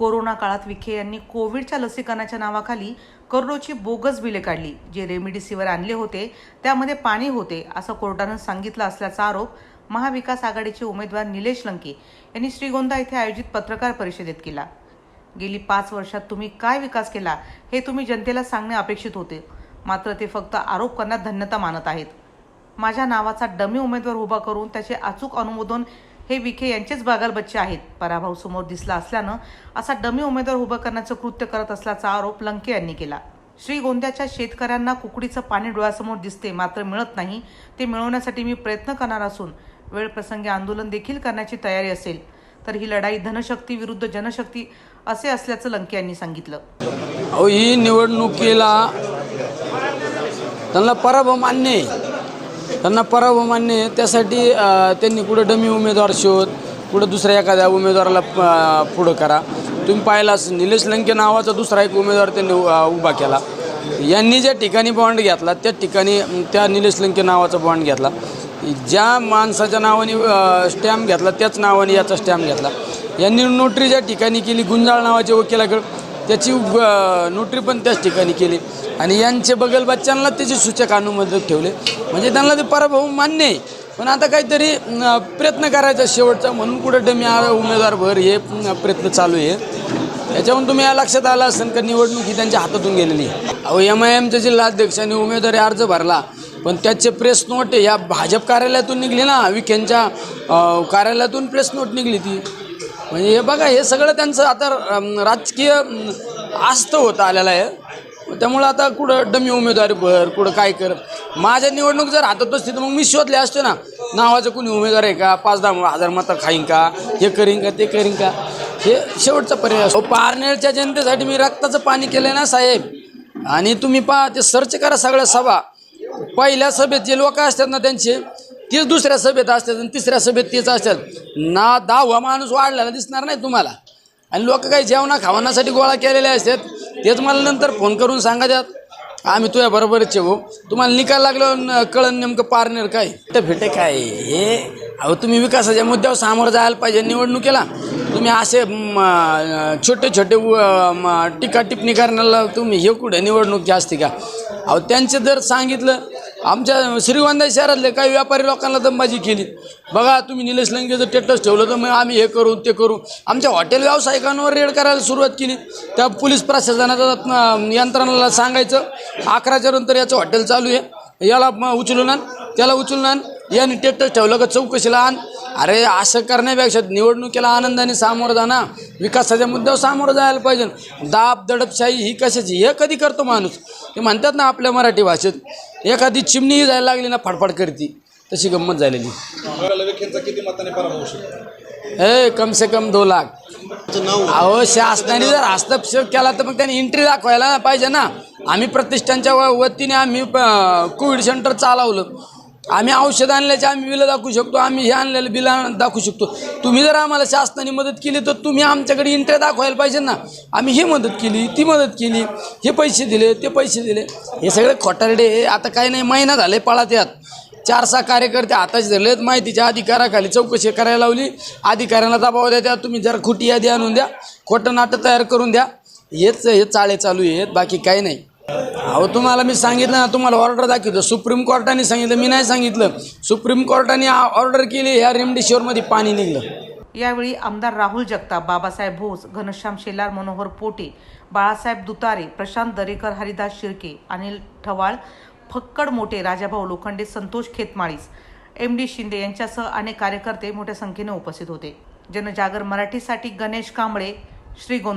Corona काळात विखे यांनी कोविडच्या लसीकरणाच्या नावाखाली करोडोची बोगस बिले काढली जे रेमडिसिवर आणले होते त्यामध्ये पाणी होते असं कोर्टानं सांगितलं असल्याचा आरोप महाविकास आघाडीचे उमेदवार निलेश लंके यांनी श्रीगोंदा येथे आयोजित पत्रकार परिषदेत केला. गेली पाच वर्षात तुम्ही काय विकास केला हे तुम्ही जनतेला सांगणे अपेक्षित होते. मात्र ते फक्त आरोप करण्यात धन्यता मानत आहेत. माझ्या नावाचा डमी उमेदवार उभा करून त्याचे अचूक अनुमोदन हे विखे यांचेच बागालबच्चे आहेत. पराभव समोर दिसला असल्यानं असा डमी उमेदवार उभं करण्याचं कृत्य करत असल्याचा आरोप लंके यांनी केला. श्रीगोंद्याच्या शेतकऱ्यांना कुकडीचं पाणी डोळ्यासमोर दिसते मात्र मिळत नाही. ते मिळवण्यासाठी मी प्रयत्न करणार असून वेळप्रसंगी आंदोलन देखील करण्याची तयारी असेल तर ही लढाई धनशक्ती विरुद्ध जनशक्ती असे असल्याचं लंके यांनी सांगितलं. अहो ही निवडणुकीला त्यांना पराभव मान्य आहे. त्यांना पराभव मान्य आहे. त्यासाठी त्यांनी कुठं डमी उमेदवार शोध कुठं दुसऱ्या एखाद्या उमेदवाराला प पुढं करा. तुम्ही पाहिलाच निलेश लंके नावाचा दुसरा एक उमेदवार त्यांनी उभा केला. यांनी ज्या ठिकाणी बॉन्ड घेतला त्या ठिकाणी त्या निलेश लंके नावाचा बॉन्ड घेतला. ज्या माणसाच्या नावाने स्टॅम्प घेतला त्याच नावाने याचा स्टॅम्प घेतला. यांनी नोटरी ज्या ठिकाणी केली गुंजाळ नावाच्या वकिलाकडं त्याची नोटरी पण त्याच ठिकाणी केली. आणि यांचे बगल बच्चांना त्याचे सूचक अनुमोदक ठेवले. म्हणजे त्यांना ते पराभव मान्य आहे. पण आता काहीतरी प्रयत्न करायचा शेवटचा. म्हणून कुठं डमी उमेदवार भर हे प्रयत्न चालू आहे. याच्यावरून तुम्ही या लक्षात आला असेल का निवडणूक ही त्यांच्या हातातून गेलेली आहे? अहो एम आय एमच्या जिल्हाध्यक्षांनी उमेदवारी अर्ज भरला. पण त्याचे प्रेस नोट या भाजप कार्यालयातून निघली ना विखेंच्या कार्यालयातून प्रेस नोट निघली ती. म्हणजे हे बघा हे सगळं त्यांचं आता राजकीय आस्त होत आलेलं आहे. त्यामुळं आता कुठं डमी उमेदवारी भर कुठं काय कर. माझ्या निवडणूक जर हातात असते तर मग मी शोधले असते ना. नावाचं कुणी उमेदवार आहे का? पाच दहा हजार मतं खाईन का? हे करीन का ते करीन का? हे शेवटचा पर्याय असतो. पारनेरच्या जनतेसाठी मी रक्ताचं पाणी केलं ना साहेब? आणि तुम्ही पहा ते सर्च करा सगळ्या सभा. पहिल्या सभेत जे लोक असतात ना त्यांचे तेच दुसऱ्या सभेत असतात आणि तिसऱ्या सभेत तेच असतात. ना दहावा माणूस वाढलेला दिसणार नाही तुम्हाला. आणि लोक काही जेवणा खावण्यासाठी गोळा केलेले असतात. तेच मला नंतर फोन करून सांगा द्यात आम्ही तुझ्या बरोबरच आहे हो. तुम्हाला निकाल लागलो कळण नेमकं पारनेर काय फिटे काय हे? अहो तुम्ही विकासाच्या मुद्द्यावर सामोरं जायला पाहिजे निवडणुकीला. तुम्ही असे छोटे छोटे उ- टीका टिप्पणी करण्याला तुम्ही हे कुठे निवडणूक जास्ती का? अहो त्यांचे जर सांगितलं आमच्या श्रीगोंदा शहरातले काही व्यापारी लोकांना दमबाजी केली. बघा तुम्ही निलेश लंगेचं टेटस ठेवलं तर मग आम्ही हे करू ते करू. आमच्या हॉटेल व्यावसायिकांवर रेड करायला सुरुवात केली. त्या पोलीस प्रशासनाचा यंत्रणाला सांगायचं अकराच्या नंतर याचं हॉटेल चालू आहे. याला उचलून आण त्याला उचलून आण. याने टेटस ठेवलं का चौकशीला आण. अरे असं करण्यापेक्षा निवडणुकीला आनंदाने सामोरं जा ना विकासाच्या मुद्द्यावर सामोरं जायला पाहिजे. दाब दडपशाही ही कशाची? हे कधी करतो माणूस? ते म्हणतात ना आपल्या मराठी भाषेत एखादी चिमणी जायला लागली ना फडफड करती. तशी गंमत झालेली. किती मताने शकतो? ए कम से कम दो लाख. अहो शासनाने जर हस्तक्षेप केला तर मग त्यांनी एंट्री दाखवायला पाहिजे ना. आम्ही प्रतिष्ठानच्या वतीने आम्ही कोविड सेंटर चालवलं. आम्ही औषध आणल्याचे आम्ही बिलं दाखवू शकतो आम्ही हे आणलेलं बिलं दाखवू शकतो. तुम्ही जर आम्हाला शासनाने मदत केली तर तुम्ही आमच्याकडे इंटरेस्ट दाखवायला पाहिजे ना. आम्ही ही मदत केली ती मदत केली हे पैसे दिले ते पैसे दिले. हे सगळे खोटारडे आता काही नाही महिना झाले पळात यात चार सहा कार्यकर्ते हाताचे धरलेत माहितीच्या अधिकाराखाली चौकशी करायला लावली. अधिकाऱ्यांना दबाव द्या द्या तुम्ही जरा खोटी यादी आणून द्या खोटं नाटक तयार करून द्या. हेच हे चाळे चालू आहेत बाकी काही नाही. अहो तुम्हाला मी सांगितलं ना तुम्हाला ऑर्डर दाखवतो. सुप्रीम कोर्टाने सांगितलं मी नाही सांगितलं. सुप्रीम कोर्टाने ऑर्डर केली ह्या रेमडेसिवीरमध्ये पाणी निघलं. यावेळी आमदार राहुल जगताप बाबासाहेब भोस घनश्याम शेलार मनोहर पोटे बाळासाहेब दुतारे प्रशांत दरेकर हरिदास शिर्के अनिल ठवाळ फक्कड मोठे राजाभाऊ लोखंडे संतोष खेतमाळीस एम डी शिंदे यांच्यासह अनेक कार्यकर्ते मोठ्या संख्येने उपस्थित होते. जनजागर मराठीसाठी गणेश कांबळे श्रीगोंदा